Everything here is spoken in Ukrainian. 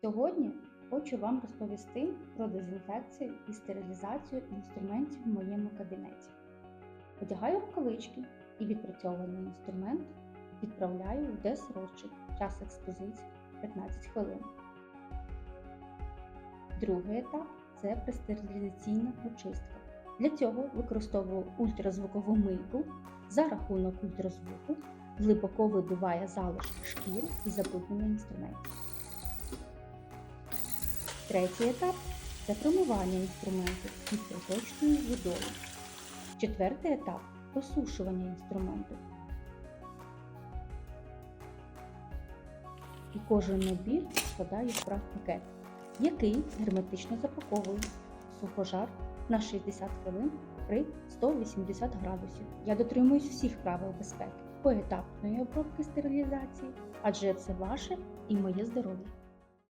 Сьогодні хочу вам розповісти про дезінфекцію і стерилізацію інструментів в моєму кабінеті. Одягаю рукавички і відпрацьований інструмент відправляю в дезрозчик. Час експозиції 15 хвилин. Другий етап це престерилізаційна очистка. Для цього використовую ультразвукову мийку. За рахунок ультразвуку глибоко вибиває залишки шкір і забруднення інструментів. Третій етап це промивання інструментів під проточною водою. Четвертий етап просушування інструменту. І кожен набір складаю в пакет, який герметично запаковую сухожар на 60 хвилин при 180 градусів. Я дотримуюсь всіх правил безпеки поетапної обробки стерилізації, адже це ваше і моє здоров'я.